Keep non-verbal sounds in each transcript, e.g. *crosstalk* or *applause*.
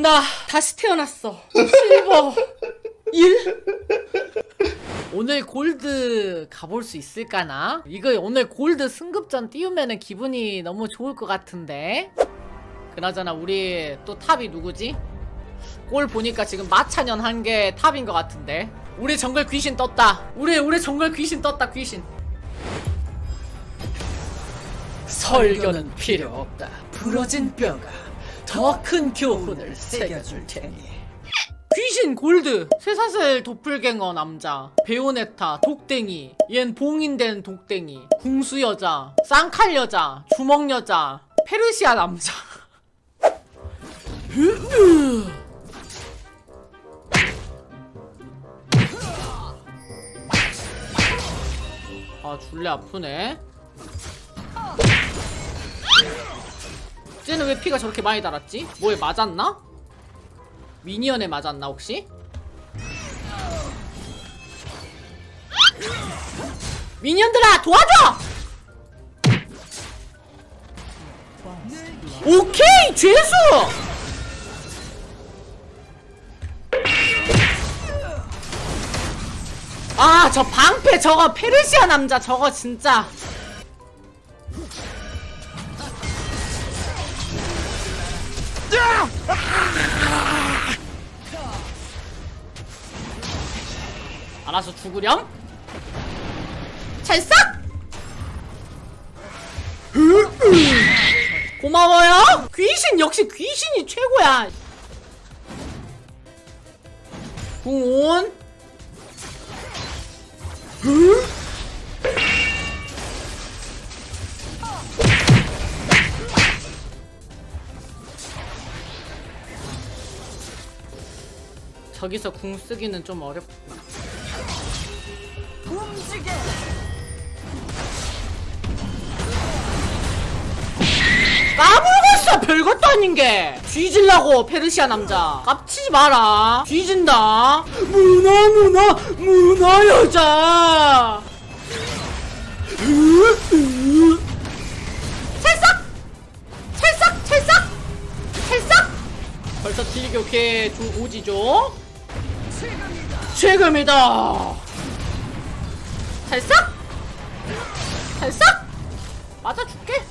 나 다시 태어났어. 실버 1? 오늘 골드 가볼 수 있을까나? 이거 오늘 골드 승급전 띄우면은 기분이 너무 좋을 것 같은데. 그나저나 우리 또 탑이 누구지? 골 보니까 지금 마차년 한게 탑인 것 같은데. 우리 정글 귀신 떴다. 우리 우리 정글 귀신 떴다 귀신. 설교는 필요 없다. 부러진 뼈가 더 큰 교훈을 새겨줄 테니. 귀신 골드. 쇠사슬 도플갱어 남자. 베오네타 독댕이. 얜 봉인된 독댕이. 궁수 여자. 쌍칼 여자. 주먹 여자. 페르시아 남자. *laughs* 아 줄레 아프네 쟤는 왜 피가 저렇게 많이 달았지? 뭐에 맞았나? 미니언에 맞았나 혹시? 미니언들아 도와줘! 오케이 죄수! 아 저 방패 저거 페르시아 남자 저거 진짜 알아서 죽으렴? 찰싹! 고마워요. 귀신 역시 귀신이 최고야. 궁온. 저기서 궁 쓰기는 좀 어렵 다. 까불겠어 별것도 아닌 게. 뒤질라고 페르시아 남자. 깝치지 마라. 뒤진다. 문어 문어 문어 여자. 찰싹! 찰싹 찰싹! 찰싹! 벌써 딜기 오케이. 두 오지죠? 최금이다 찰싹 찰싹 맞아줄게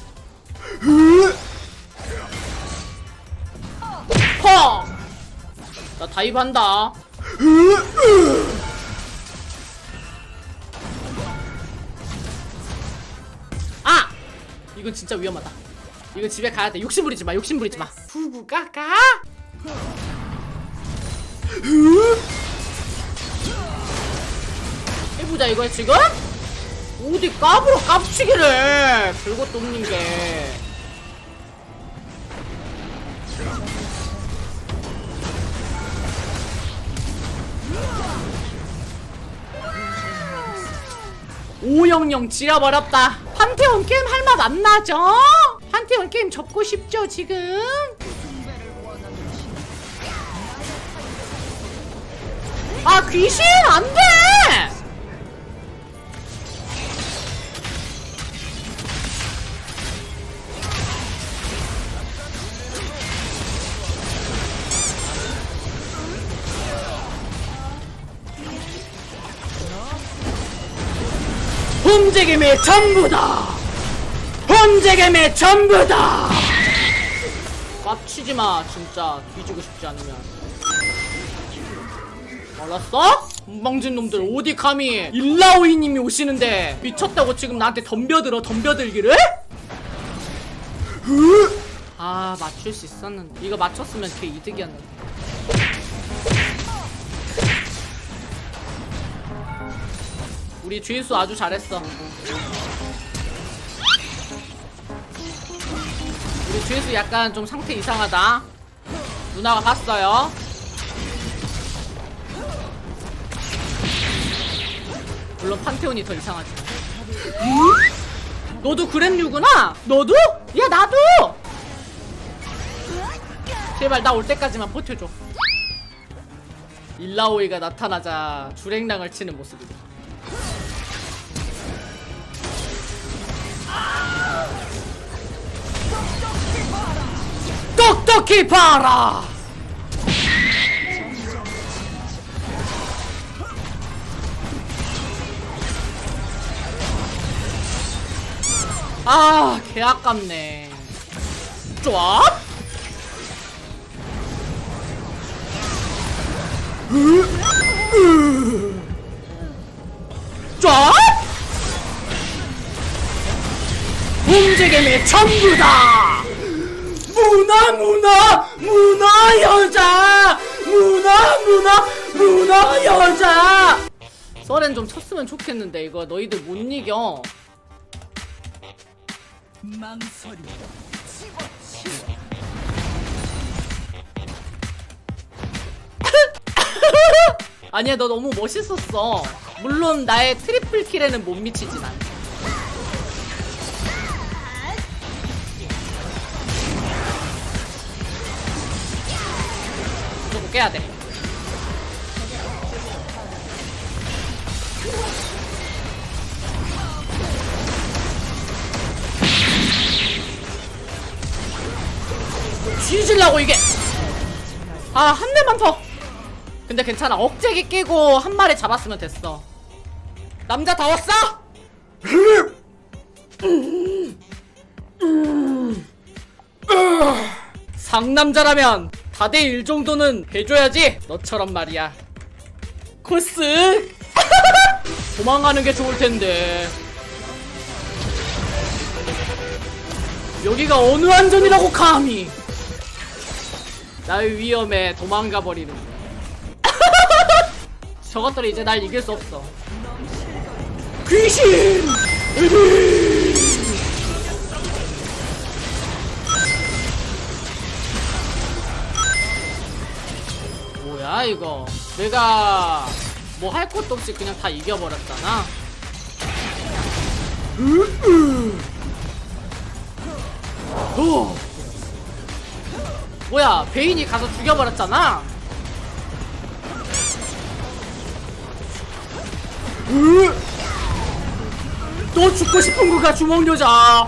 펑! 나 다이브한다. 아! 이건 진짜 위험하다. 이건 집에 가야 돼. 욕심 부리지 마. 욕심 부리지 마. 후구가가. 보자 이거 지금? 어디 까불어 깝치기를 별것도 없는 게. 오영영 지려버렸다. 판테온 게임 할 맛 안 나죠? 판테온 게임 접고 싶죠 지금? 아 귀신 안 돼! 홈제겜의 전부다! 홈제겜의 전부다! 깝치지 마, 진짜. 뒤지고 싶지 않으면. 알았어? 건방진 놈들 어디 감히 일라오이님이 오시는데 미쳤다고 지금 나한테 덤벼들어 덤벼들기를? 아 맞출 수 있었는데 이거 맞췄으면 걔 이득이었는데 우리 주인수 아주 잘했어 우리 주인수 약간 좀 상태 이상하다 누나가 봤어요 물론 판테온이 더 이상하지 너도 그랬류구나? 너도? 야 나도! 제발 나 올 때까지만 버텨줘 일라오이가 나타나자 주랭랑을 치는 모습이다 속히 봐라! 아, 개 아깝네. 좋아? 좋아? 움직임이 전부다! 문화, 문화, 문화 여자! 문화, 문화, 문화 여자! 서렌 좀 쳤으면 좋겠는데, 이거 너희들 못 이겨. 망설이 *laughs* 아니야, 너 너무 멋있었어. 물론 나의 트리플 킬에는 못 미치진 않아. 깨야 돼. 뒤질라고 이게. 아, 한 대만 더. 근데 괜찮아. 억제기 끼고 한 마리 잡았으면 됐어. 남자 다 왔어? 상남자라면 다대1 정도는 해줘야지. 너처럼 말이야. 코스. *laughs* 도망가는 게 좋을 텐데. 여기가 어느 안전이라고 감히. 나의 위험에 도망가 버리는. *laughs* 저것들이 이제 날 이길 수 없어. 귀신! 뭐야 이거? 내가 뭐 할 것도 없이 그냥 다 이겨버렸잖아. 오. 뭐야 베인이 가서 죽여버렸잖아. 또 죽고 싶은 그가 주먹 여자.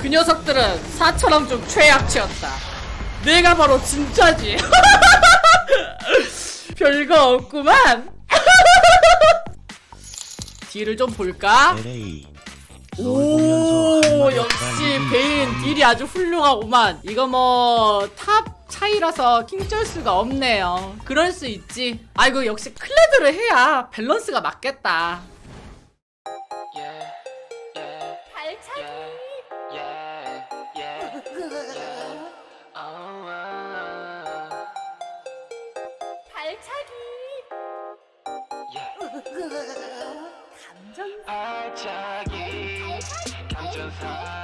그 녀석들은 사처럼 좀 최악체였다. 내가 바로 진짜지. *laughs* *laughs* 별거 없구만. *laughs* 딜을 좀 볼까? LA 오 역시 베인 딜이 아주 훌륭하구만. 이거 뭐 탑 차이라서 킹쩔 수가 없네요. 그럴 수 있지. 아이고 역시 클레드를 해야 밸런스가 맞겠다. 감정 발차기 감전사